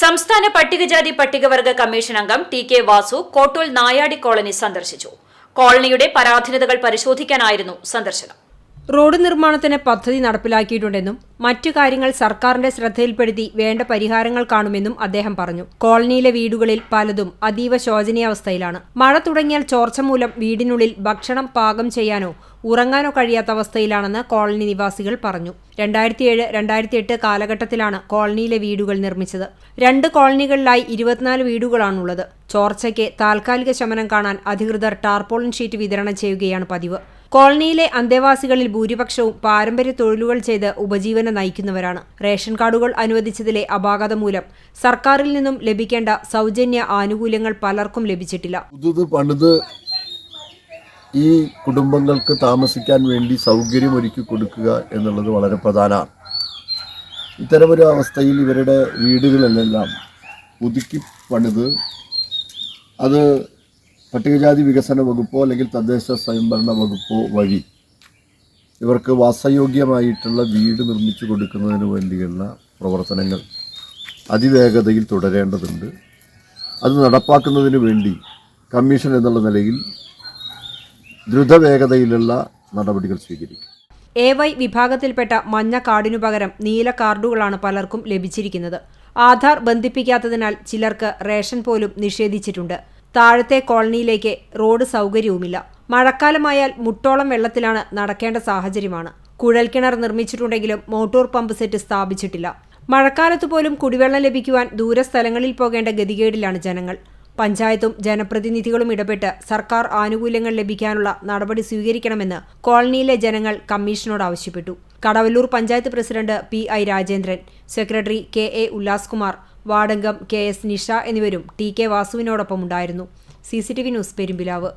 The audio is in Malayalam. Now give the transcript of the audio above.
സംസ്ഥാന പട്ടികജാതി പട്ടികവർഗ കമ്മീഷൻ അംഗം T K Vasu Kottool Nayadi colony സന്ദർശിച്ചു. കോളനിയുടെ പരാധീനതകൾ പരിശോധിക്കാനായിരുന്നു സന്ദർശനം. റോഡ് നിർമ്മാണത്തിന് പദ്ധതി നടപ്പിലാക്കിയിട്ടുണ്ടെന്നും മറ്റു കാര്യങ്ങൾ സർക്കാരിന്റെ ശ്രദ്ധയിൽപ്പെടുത്തി വേണ്ട പരിഹാരങ്ങൾ കാണുമെന്നും അദ്ദേഹം പറഞ്ഞു. കോളനിയിലെ വീടുകളിൽ പലതും അതീവ ശോചനീയാവസ്ഥയിലാണ്. മഴ തുടങ്ങിയാൽ ചോർച്ച മൂലം വീടിനുള്ളിൽ ഭക്ഷണം പാകം ചെയ്യാനോ ഉറങ്ങാനോ കഴിയാത്ത അവസ്ഥയിലാണെന്ന് കോളനി നിവാസികൾ പറഞ്ഞു. രണ്ടായിരത്തിയേഴ് രണ്ടായിരത്തി എട്ട് കാലഘട്ടത്തിലാണ് കോളനിയിലെ വീടുകൾ നിർമ്മിച്ചത്. രണ്ട് കോളനികളിലായി ഇരുപത്തിനാല് വീടുകളാണുള്ളത്. ചോർച്ചയ്ക്ക് താൽക്കാലിക ശമനം കാണാൻ അധികൃതർ ടാർപോളിൻ ഷീറ്റ് വിതരണം ചെയ്യുകയാണ് പതിവ്. കോളനിയിലെ അന്തേവാസികളിൽ ഭൂരിപക്ഷവും പാരമ്പര്യ തൊഴിലുകൾ ചെയ്ത് ഉപജീവനം നയിക്കുന്നവരാണ്. റേഷൻ കാർഡുകൾ അനുവദിച്ചതിലെ അപാകത മൂലം സർക്കാരിൽ നിന്നും ലഭിക്കേണ്ട സൗജന്യ ആനുകൂല്യങ്ങൾ പലർക്കും ലഭിച്ചിട്ടില്ല. ഈ കുടുംബങ്ങൾക്ക് താമസിക്കാൻ വേണ്ടി സൗകര്യമൊരുക്കി കൊടുക്കുക എന്നുള്ളത് വളരെ പ്രധാനമാണ്. ഇത്തരമൊരു അവസ്ഥയിൽ ഇവരുടെ വീടുകളിലെല്ലാം പുതുക്കി പണിത് അത് പട്ടികജാതി വികസന വകുപ്പോ അല്ലെങ്കിൽ തദ്ദേശ സ്വയംഭരണ വകുപ്പോ വഴി ഇവർക്ക് വാസയോഗ്യമായിട്ടുള്ള വീട് നിർമ്മിച്ചു കൊടുക്കുന്നതിന് വേണ്ടിയുള്ള പ്രവർത്തനങ്ങൾ അതിവേഗതയിൽ തുടരേണ്ടതുണ്ട്. അത് നടപ്പാക്കുന്നതിന് വേണ്ടി കമ്മീഷൻ എന്നുള്ള നിലയിൽ ദ്രുതവേഗതയിലുള്ള നടപടികൾ സ്വീകരിക്കും. എ വൈ വിഭാഗത്തിൽപ്പെട്ട മഞ്ഞ കാർഡിനു പകരം നീല കാർഡുകളാണ് പലർക്കും ലഭിച്ചിരിക്കുന്നത്. ആധാർ ബന്ധിപ്പിക്കാത്തതിനാൽ ചിലർക്ക് റേഷൻ പോലും നിഷേധിച്ചിട്ടുണ്ട്. താഴത്തെ കോളനിയിലേക്ക് റോഡ് സൗകര്യവുമില്ല. മഴക്കാലമായാൽ മുട്ടോളം വെള്ളത്തിലാണ് നടക്കേണ്ട സാഹചര്യമാണ്. കുഴൽക്കിണർ നിർമ്മിച്ചിട്ടുണ്ടെങ്കിലും മോട്ടോർ പമ്പ് സെറ്റ് സ്ഥാപിച്ചിട്ടില്ല. മഴക്കാലത്ത് പോലും കുടിവെള്ളം ലഭിക്കുവാൻ ദൂരസ്ഥലങ്ങളിൽ പോകേണ്ട ഗതികേടിലാണ് ജനങ്ങൾ. പഞ്ചായത്തും ജനപ്രതിനിധികളും ഇടപെട്ട് സർക്കാർ ആനുകൂല്യങ്ങൾ ലഭിക്കാനുള്ള നടപടി സ്വീകരിക്കണമെന്ന് കോളനിയിലെ ജനങ്ങൾ കമ്മീഷനോട് ആവശ്യപ്പെട്ടു. Kadavallur panchayat president P I Rajendran secretary K A Ullaskumar വാർഡംഗം K S Nisha എന്നിവരും ടി കെ വാസുവിനോടൊപ്പം ഉണ്ടായിരുന്നു. C C T V news Perumpilavu.